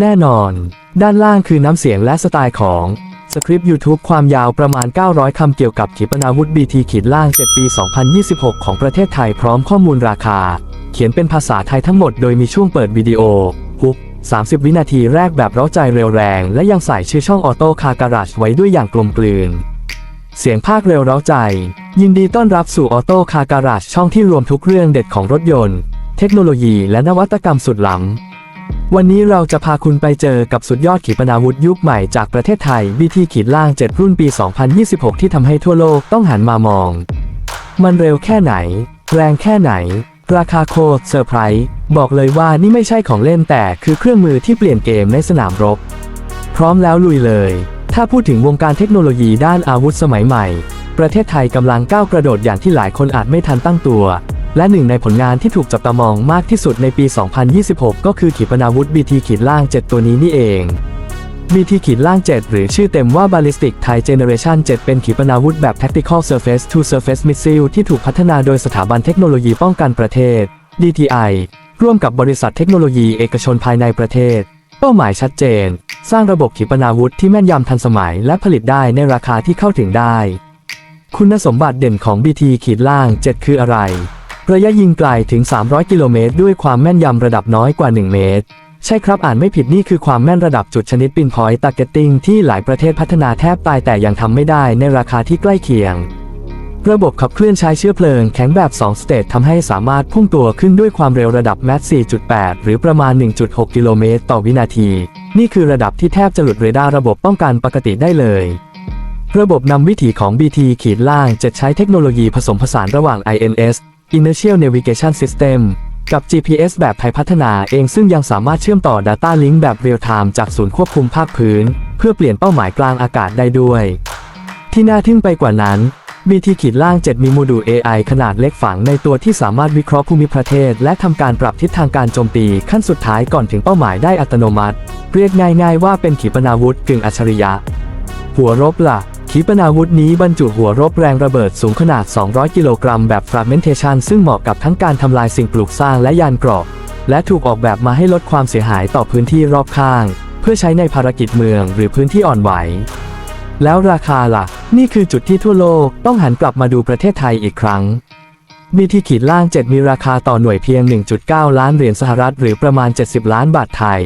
แน่นอน ด้านล่างคือน้ำเสียงและสไตล์ของสคริปต์ YouTube ความยาวประมาณ 900 คำเกี่ยวกับขีปนาวุธ BT ขีดล่าง 7 ปี 2026 ของประเทศไทยพร้อมข้อมูลราคา เขียนเป็นภาษาไทยทั้งหมดโดยมีช่วงเปิดวิดีโอฮุก30 วินาทีแรกแบบร้าใจเร็วแรง และยังใส่ชื่อช่องออโต้คาการาชไว้ด้วยอย่างกลมกลืน เสียงภาคเร็วร้าใจ ยินดีต้อนรับสู่ออโต้คาการาชช่องที่รวมทุกเรื่องเด็ดของรถยนต์ เทคโนโลยีและนวัตกรรมสุดล้ำ วันนี้เราจะพาคุณไปเจอกับสุดยอดขีปนาวุธยุคใหม่จากประเทศไทย BT ขีดล่าง 7 รุ่นปี 2026 ที่ทำให้ทั่วโลกต้องหันมามอง มันเร็วแค่ไหน แรงแค่ไหน ราคาโคตรเซอร์ไพรส์บอกเลยว่านี่ไม่ใช่ของเล่นแต่คือเครื่องมือที่เปลี่ยนเกมในสนามรบ พร้อมแล้วลุยเลย ถ้าพูดถึงวงการเทคโนโลยีด้านอาวุธสมัยใหม่ ประเทศไทยกำลังก้าวกระโดดอย่างที่หลายคนอาจไม่ทันตั้งตัว และหนึ่งในผลงานที่ถูกจับตามองมากที่สุดในปี 2026 ก็คือขีปนาวุธ BT ขีดล่าง 7 ตัวนี้นี่เอง BT ขีดล่าง 7 หรือชื่อเต็มว่า Ballistic Thai Generation 7 เป็นขีปนาวุธแบบ Tactical Surface to Surface Missile ที่ถูกพัฒนาโดยสถาบันเทคโนโลยีป้องกันประเทศ DTI ร่วมกับบริษัทเทคโนโลยีเอกชนภายในประเทศ เป้าหมายชัดเจน สร้างระบบขีปนาวุธที่แม่นยำทันสมัย และผลิตได้ในราคาที่เข้าถึงได้ คุณสมบัติเด่นของ BT ขีดล่าง 7 คืออะไร ระยะยิงไกลถึง 300 กิโลเมตร ด้วยความแม่นยำระดับน้อยกว่า 1 เมตร ใช่ครับอ่านไม่ผิดนี่คือความแม่นระดับจุดชนิดปินพอยต์ตาร์เก็ตติ้งที่หลายประเทศพัฒนาแทบตายแต่ยังทำไม่ได้ในราคาที่ใกล้เคียง ระบบขับเคลื่อนใช้เชื้อเพลิงแข็งแบบ 2 สเตจทำให้สามารถพุ่งตัวขึ้นด้วยความเร็วระดับแมส4.8 หรือประมาณ 1.6 กิโลเมตรต่อวินาที นี่คือระดับที่แทบจะหลุดเรดาร์ระบบป้องกันปกติได้เลยระบบนำวิถีของ BT ขีดล่างจะใช้เทคโนโลยีผสมผสานระหว่าง INS Inertial Navigation System กับ GPS แบบไทยพัฒนาเองซึ่งยังสามารถเชื่อมต่อ Data Link แบบเรียลไทม์จากศูนย์ควบคุมภาคพื้น เพื่อเปลี่ยนเป้าหมายกลางอากาศได้ด้วย ที่น่าทึ่งไปกว่านั้น BT ขีดล่าง 7 มีโมดูล AI ขนาดเล็กฝังในตัวที่สามารถวิเคราะห์ภูมิประเทศ และทำการปรับทิศทางการโจมตีขั้นสุดท้ายก่อนถึงเป้าหมายได้อัตโนมัติ เรียกง่าย ๆ ว่าเป็นขีปนาวุธกึ่งอัจฉริยะ หัวรบละ่ะ ขีปนาวุธนี้บรรจุหัวรบแรงระเบิดสูงขนาด 200 กิโลกรัมแบบ fragmentation ซึ่งเหมาะกับทั้งการทำลายสิ่งปลูกสร้างและยานเกราะ และถูกออกแบบมาให้ลดความเสียหายต่อพื้นที่รอบข้าง เพื่อใช้ในภารกิจเมืองหรือพื้นที่อ่อนไหว แล้วราคาล่ะ นี่คือจุดที่ทั่วโลกต้องหันกลับมาดูประเทศไทยอีกครั้งมีที่ขีดล่าง 7 มีราคาต่อหน่วยเพียง 1.9 ล้านเหรียญสหรัฐหรือประมาณ 70 ล้านบาทไทย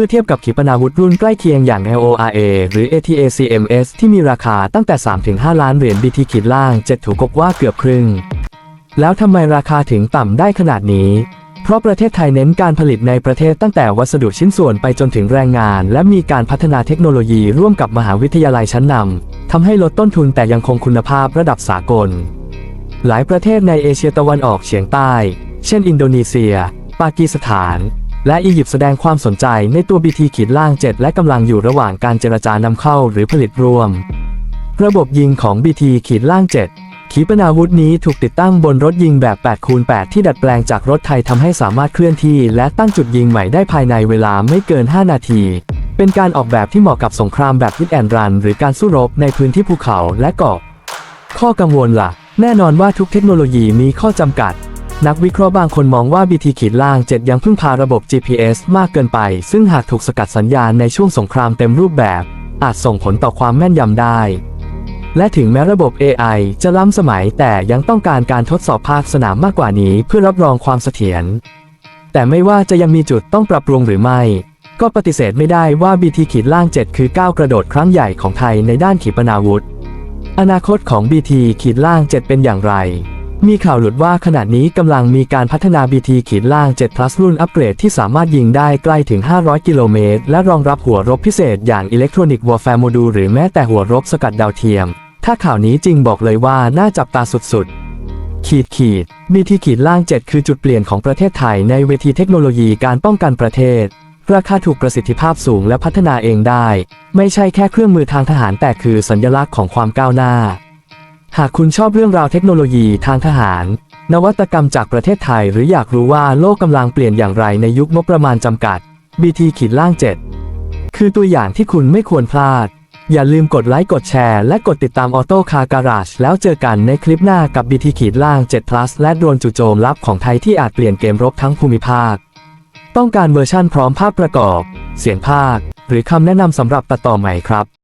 มื่อเทียบกับขีปนาวุธรุ่นใกล้เคียงอย่าง LORA หรือ ATACMS ที่มีราคาตั้งแต่ 3-5 ล้านเหรียญ BT ขีดล่าง 7 ถูกกบว่าเกือบครึ่ง แล้วทำไมราคาถึงต่ำได้ขนาดนี้ เพราะประเทศไทยเน้นการผลิตในประเทศตั้งแต่วัสดุชิ้นส่วนไปจนถึงแรงงาน และมีการพัฒนาเทคโนโลยีร่วมกับมหาวิทยาลัยชั้นนำทำให้ลดต้นทุนแต่ยังคงคุณภาพระดับสากล หลายประเทศในเอเชียตะวันออกเฉียงใต้ เช่น อินโดนีเซีย ปากีสถาน และอียิปต์แสดงความสนใจในตัว BT ขีดล่าง 7 และกำลังอยู่ระหว่างการเจรจานำเข้าหรือผลิตรวม ระบบยิงของ BT ขีดล่าง 7 ขีปนาวุธนี้ถูกติดตั้งบนรถยิงแบบ 8 คูณ 8 ที่ดัดแปลงจากรถไทยทำให้สามารถเคลื่อนที่และตั้งจุดยิงใหม่ได้ภายในเวลาไม่เกิน 5 นาที เป็นการออกแบบที่เหมาะกับสงครามแบบฮิตแอนรัน หรือการสู้รบในพื้นที่ภูเขาและเกาะ ข้อกังวลล่ะ แน่นอนว่าทุกเทคโนโลยีมีข้อจำกัด นักวิเคราะห์บางคนมองว่า BT ขีดล่าง 7 ยังพึ่งพาระบบ GPS มากเกินไป ซึ่งหากถูกสกัดสัญญาณในช่วงสงครามเต็มรูปแบบ อาจส่งผลต่อความแม่นยำได้ และถึงแม้ระบบ AI จะล้ำสมัยแต่ยังต้องการการทดสอบภาคสนามมากกว่านี้เพื่อรับรองความเสถียร แต่ไม่ว่าจะยังมีจุดต้องปรับปรุงหรือไม่ ก็ปฏิเสธไม่ได้ว่า BT ขีดล่าง 7 คือก้าวกระโดดครั้งใหญ่ของไทยในด้านขีปนาวุธ อนาคตของ BT ขีดล่าง 7 เป็นอย่างไร มีข่าวหลุดว่าขณะนี้กำลังมีการพัฒนา BT ขีดล่าง 7 plus รุ่นอัปเกรดที่สามารถยิงได้ใกล้ถึง 500 กิโลเมตร และรองรับหัวรบพิเศษอย่าง Electronic Warfare Module หรือแม้แต่หัวรบสกัดดาวเทียม ถ้าข่าวนี้จริงบอกเลยว่าน่าจับตาสุดๆ ขีดขีด BT ขีดล่าง 7 คือจุดเปลี่ยนของประเทศไทยในเวทีเทคโนโลยีการป้องกันประเทศ ราคาถูกประสิทธิภาพสูงและพัฒนาเองได้ ไม่ใช่แค่เครื่องมือทางทหารแต่คือสัญลักษณ์ของความก้าวหน้า หากคุณชอบเรื่องราวเทคโนโลยีทางทหาร นวัตกรรมจากประเทศไทย หรืออยากรู้ว่าโลกกำลังเปลี่ยนอย่างไรในยุคงบประมาณจำกัด BT ขีดล่าง 7 คือตัวอย่างที่คุณไม่ควรพลาด อย่าลืมกดไลค์กดแชร์และกดติดตามออโต้คาการาชแล้วเจอกันในคลิปหน้ากับ BT ขีดล่าง 7 plus และโดรนจู่โจมลับของไทยที่อาจเปลี่ยนเกมรบทั้งภูมิภาค ต้องการเวอร์ชั่นพร้อมภาพประกอบ เสียงภาค หรือคำแนะนำสำหรับตัดต่อใหม่ครับ